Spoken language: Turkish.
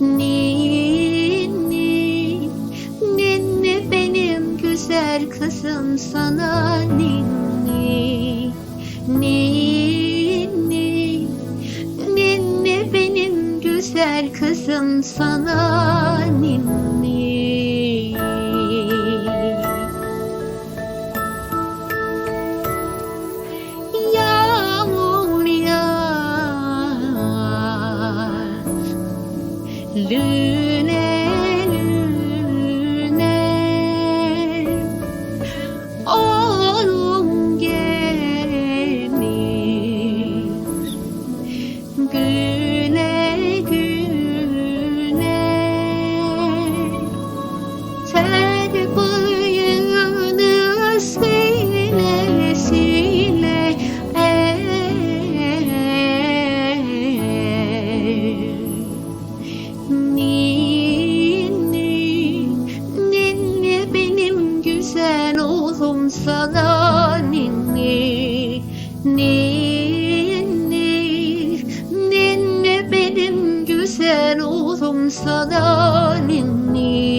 ninni Ninni benim güzel kızım sana? Ninni Ninni Ninni benim güzel kızım sana? Ninni lunes. Güzel oğlum sana ninni Ninni, ninni benim güzel oğlum sana ninni